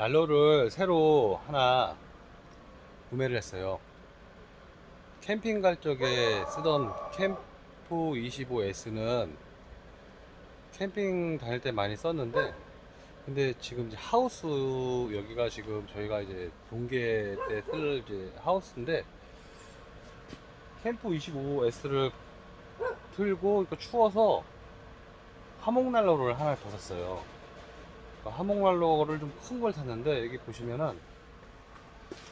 난로를 새로 하나 구매를 했어요. 캠핑 갈 적에 쓰던 캠프 25S는 캠핑 다닐 때 많이 썼는데 근데 지금 이제 하우스 여기가 지금 저희가 이제 동계 때 쓸 이제 하우스인데 캠프 25S를 틀고 추워서 화목난로를 하나 더 샀어요. 그러니까 화목난로를 좀 큰 걸 샀는데 여기 보시면은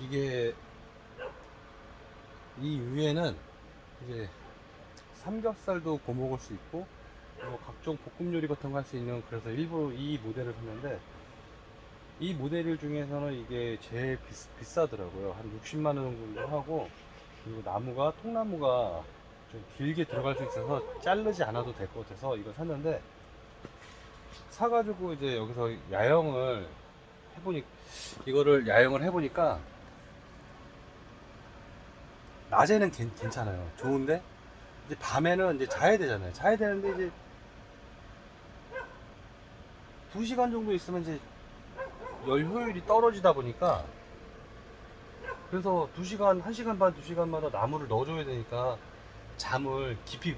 이게 이 위에는 이제 삼겹살도 구워 먹을 수 있고 뭐 각종 볶음 요리 같은 거 할 수 있는 그래서 일부러 이 모델을 샀는데 이 모델 중에서는 이게 제일 비, 싸더라고요한 60만 원 정도 하고 그리고 나무가 통나무가 좀 길게 들어갈 수 있어서 자르지 않아도 될 것 같아서 이걸 샀는데 사가지고 이제 여기서 야영을 해보니 이거를 야영을 해보니까 낮에는 괜, 괜찮아요. 좋은데 이제 밤에는 이제 자야 되잖아요. 자야 되는데 이제 2시간 정도 있으면 이제 열 효율이 떨어지다 보니까 그래서 2시간, 1시간 반, 2시간마다 나무를 넣어줘야 되니까 잠을 깊이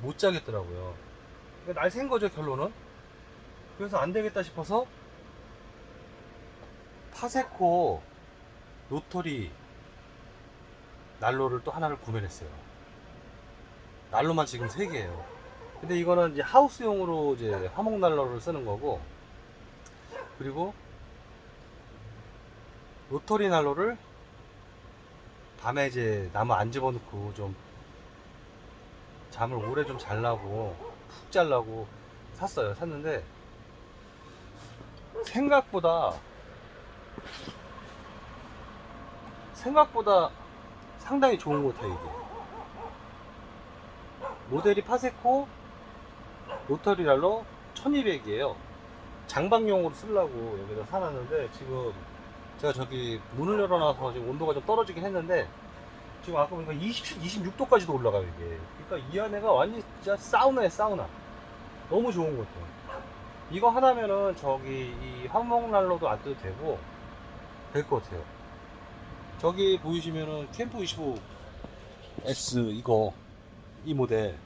못 자겠더라고요. 그러니까 날샌 거죠, 결론은. 그래서 안 되겠다 싶어서 파세코 로터리 난로를 또 하나를 구매를 했어요. 난로만 지금 3개예요. 근데 이거는 이제 하우스용으로 이제 화목 난로를 쓰는 거고 그리고 로터리 난로를 밤에 이제 나무 안 집어넣고 좀 잠을 오래 좀 잘라고 푹 잘라고 샀어요. 샀는데 생각보다 생각보다 상당히 좋은 것 같아요 이게. 모델이 파세코 로터리 난로 1200이에요. 장박용으로 쓰려고 여기다 사놨는데 지금 제가 저기 문을 열어놔서 지금 온도가 좀 떨어지긴 했는데 지금 아까 보니까 27, 26도까지도 올라가요 이게. 그러니까 이 안에가 완전 진짜 사우나에 사우나. 너무 좋은 것 같아요 이거 하나면은 저기 이 화목난로도 안 떠도 되고 될 것 같아요. 저기 보이시면은 캠프 25S 이거 이 모델.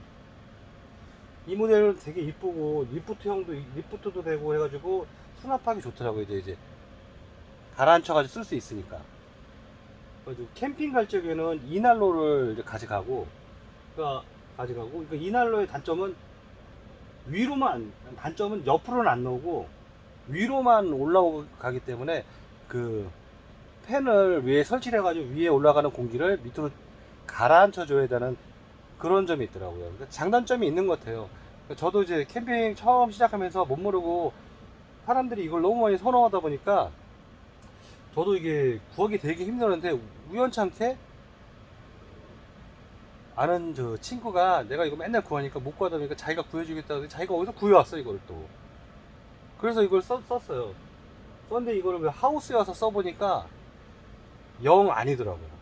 이 모델은 되게 이쁘고 리프트형도 리프트도 되고 해가지고 수납하기 좋더라고요 이제 이제. 가라앉혀가지고 쓸 수 있으니까. 그래가지고 캠핑 갈 적에는 이 난로를 이제 가져가고 그러니까 가져가고 그러니까 이 난로의 단점은 위로만 단점은 옆으로는 안 나오고 위로만 올라가기 때문에 그 팬을 위에 설치를 해가지고 위에 올라가는 공기를 밑으로 가라앉혀 줘야 되는 그런 점이 있더라고요. 그러니까 장단점이 있는 것 같아요. 그러니까 저도 이제 캠핑 처음 시작하면서 못 모르고 사람들이 이걸 너무 많이 선호하다 보니까 저도 이게 구하기 되게 힘들었는데 우연찮게 아는 저 친구가 내가 이거 맨날 구하니까 못 구하다 보니까 자기가 구해주겠다고 자기가 어디서 구해왔어 이걸 또. 그래서 이걸 썼, 썼어요. 썼는데 이거를 왜 하우스에 와서 써보니까 영 아니더라고요.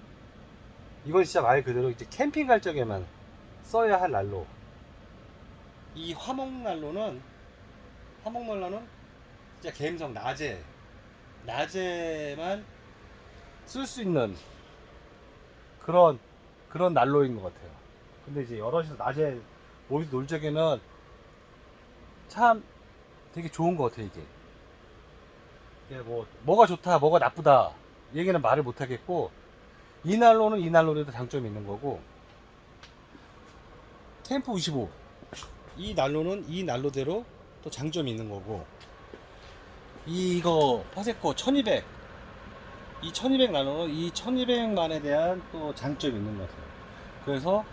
이건 진짜 말 그대로 이제 캠핑 갈 적에만 써야 할 난로. 이 화목 난로는 화목 난로는 진짜 감성 낮에 낮에만 쓸 수 있는 그런 그런 난로인 것 같아요. 근데 이제 여럿이서 낮에 모여서 놀 적에는 참 되게 좋은 것 같아요, 이게. 이게 뭐, 뭐가 좋다, 뭐가 나쁘다, 얘기는 말을 못 하겠고, 이 난로는 이 난로에도 장점이 있는 거고, 캠프 25. 이 난로는 이 난로대로 또 장점이 있는 거고, 이거 파세코 1200. 이 1200 나노는 이 1200만에 대한 또 장점이 있는 것 같아요. 그래서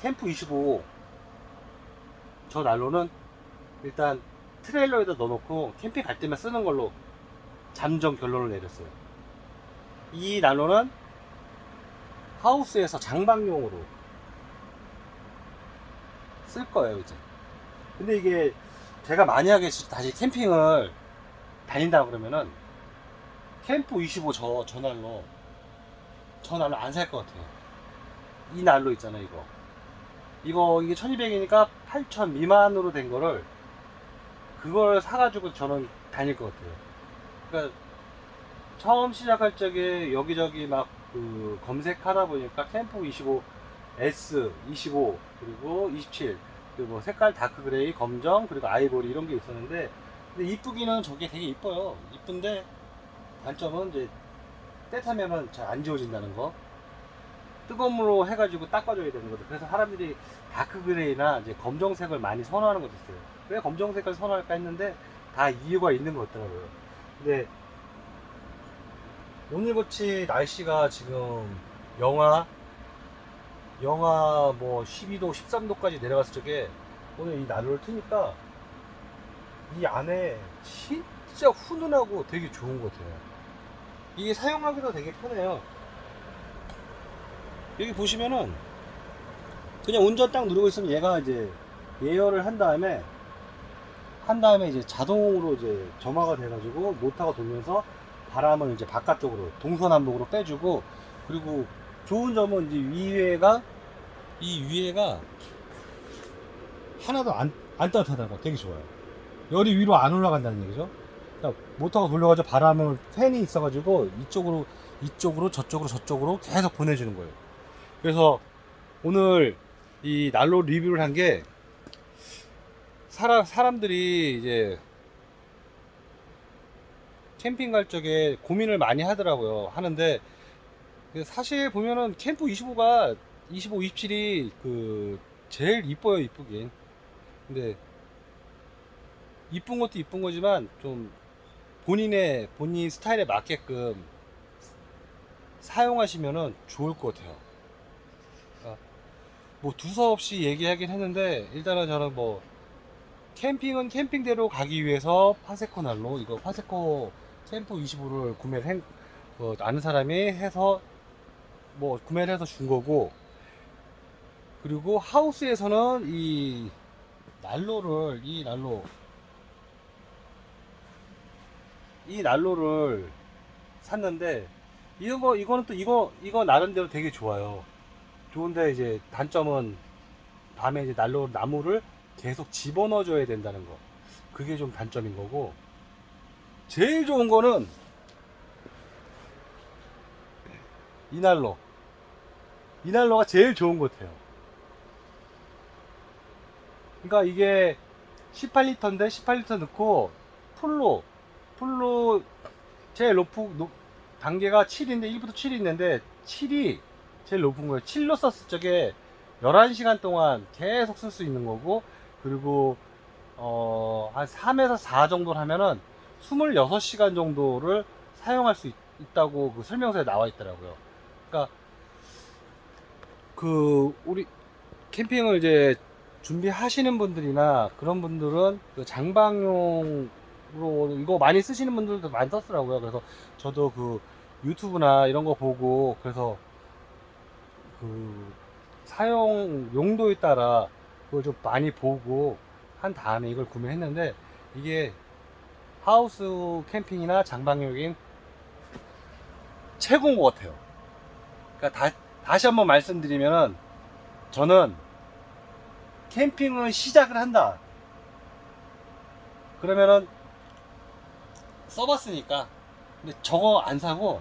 캠프 25 저 난로는 일단 트레일러에다 넣어놓고 캠핑 갈 때만 쓰는 걸로 잠정 결론을 내렸어요. 이 난로는 하우스에서 장박용으로 쓸 거예요, 이제. 근데 이게 제가 만약에 다시 캠핑을 다닌다 그러면은 캠프 25 저, 저 난로 저 난로 안 살 것 같아요 이 난로 있잖아요 이거 이거 이게 1200이니까 8000 미만으로 된 거를 그걸 사가지고 저는 다닐 것 같아요. 그러니까 처음 시작할 적에 여기저기 막 그 검색하다 보니까 캠프 25 S 25 그리고 27 그리고 뭐 색깔 다크 그레이 검정 그리고 아이보리 이런 게 있었는데 근데 이쁘기는 저게 되게 이뻐요. 이쁜데 단점은 이제 때 타면은 잘 안 지워진다는 거. 뜨거운 물로 해가지고 닦아줘야 되는 거죠. 그래서 사람들이 다크 그레이나 이제 검정색을 많이 선호하는 것도 있어요. 왜 검정색을 선호할까 했는데 다 이유가 있는 것 같더라고요. 근데 오늘같이 날씨가 지금 영하 영하 뭐 12도, 13도까지 내려갔을 적에 오늘 이 난로를 트니까 이 안에 진짜 훈훈하고 되게 좋은 것 같아요. 이게 사용하기도 되게 편해요. 여기 보시면은 그냥 운전 딱 누르고 있으면 얘가 이제 예열을 한 다음에 한 다음에 이제 자동으로 이제 점화가 돼가지고 모터가 돌면서 바람을 이제 바깥쪽으로 동서남북으로 빼주고 그리고 좋은 점은 이제 위에가 이 위에가 하나도 안, 안 따뜻하다는 거 되게 좋아요. 열이 위로 안 올라간다는 얘기죠. 그러니까 모터가 돌려가지고 바람을 팬이 있어가지고 이쪽으로 이쪽으로 저쪽으로 저쪽으로 계속 보내주는 거예요. 그래서 오늘 이 난로 리뷰를 한 게 사람 사람들이 이제 캠핑 갈 적에 고민을 많이 하더라고요. 하는데 사실 보면은 캠프 25가 25, 27이 그 제일 이뻐요, 이쁘긴. 근데 이쁜 것도 이쁜 거지만 좀 본인의 본인 스타일에 맞게끔 사용하시면은 좋을 것 같아요. 그러니까 뭐 두서없이 얘기하긴 했는데 일단은 저는 뭐 캠핑은 캠핑대로 가기 위해서 파세코 난로 이거 파세코 캠프 25를 구매를 한, 뭐 아는 사람이 해서 뭐 구매를 해서 준 거고 그리고 하우스에서는 이 난로를 이 난로 이 난로를 샀는데 이거 이거는 또 이거 이거 나름대로 되게 좋아요. 좋은데 이제 단점은 밤에 이제 난로 나무를 계속 집어넣어 줘야 된다는 거. 그게 좀 단점인 거고. 제일 좋은 거는 이 난로. 이 난로가 제일 좋은 것 같아요. 그러니까 이게 18리터인데 18리터 넣고 풀로 풀로 제일 높은 높- 단계가 7인데 1부터 7이 있는데 7이 제일 높은 거예요. 7로 썼을 적에 11시간 동안 계속 쓸 수 있는 거고 그리고 어, 한 3에서 4 정도를 하면은 26시간 정도를 사용할 수 있, 다고그 설명서에 나와 있더라고요. 그러니까 그 우리 캠핑을 이제 준비하시는 분들이나 그런 분들은 그 장방용으 로 이거 많이 쓰시는 분들도 많이 썼더라고요. 그래서 저도 그 유튜브나 이런 거 보고 그래서 그 사용 용도에 따라 그걸 좀 많이 보고 한 다음에 이걸 구매했는데 이게 하우스 캠핑이나 장방용인 최고인 것 같아요. 그러니까 다, 다시 한번 말씀드리면은 저는 캠핑을 시작을 한다. 그러면은 써봤으니까 근데 저거 안 사고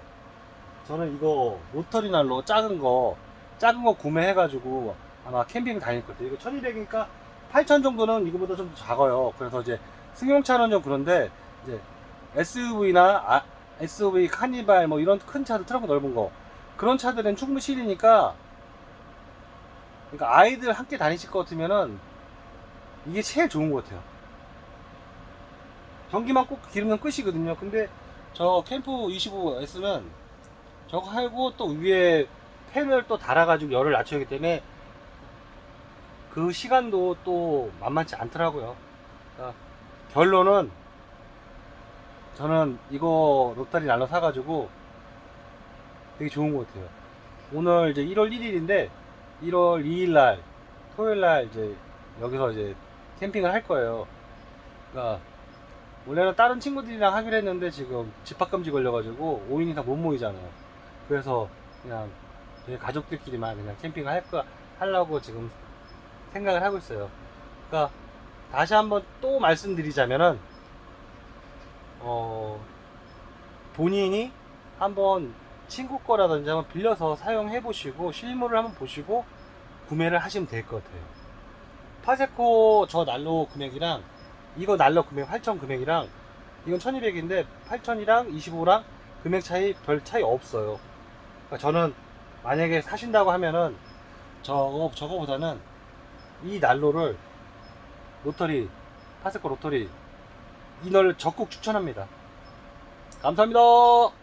저는 이거 로터리 난로 작은 거 작은 거 구매해가지고 아마 캠핑 다닐 것 같아요. 이거 1200이니까 8000 정도는 이거보다 좀 작아요. 그래서 이제 승용차는 좀 그런데 이제 SUV나 아, SUV 카니발 뭐 이런 큰 차들 트렁크 넓은 거 그런 차들은 충분히 실리니까 그러니까 아이들 함께 다니실 것 같으면은 이게 제일 좋은 것 같아요. 전기만 꼭 기르면 끝이거든요. 근데 저 캠프 25S는 저거 하고 또 위에 팬을 또 달아가지고 열을 낮춰야 하기 때문에 그 시간도 또 만만치 않더라고요. 그러니까 결론은 저는 이거 로타리 날로 사가지고 되게 좋은 것 같아요. 오늘 이제 1월 1일인데 1월 2일 날 토요일 날 이제 여기서 이제 캠핑을 할 거예요. 그러니까 원래는 다른 친구들이랑 하기로 했는데 지금 집합금지 걸려가지고 5인 이상 못 모이잖아요. 그래서 그냥 저희 가족들끼리만 그냥 캠핑을 할 거, 하려고 지금 생각을 하고 있어요. 그러니까 다시 한번 또 말씀드리자면은 어, 본인이 한번 친구 거라든지 한번 빌려서 사용해 보시고 실물을 한번 보시고 구매를 하시면 될 것 같아요. 파세코 저 난로 금액이랑 이거 난로 금액 8,000 금액이랑 이건 1200인데 8,000이랑 25랑 금액 차이 별 차이 없어요. 그러니까 저는 만약에 사신다고 하면은 저거 저거보다는 이 난로를 로터리 파세코 로터리 이널 적극 추천합니다. 감사합니다.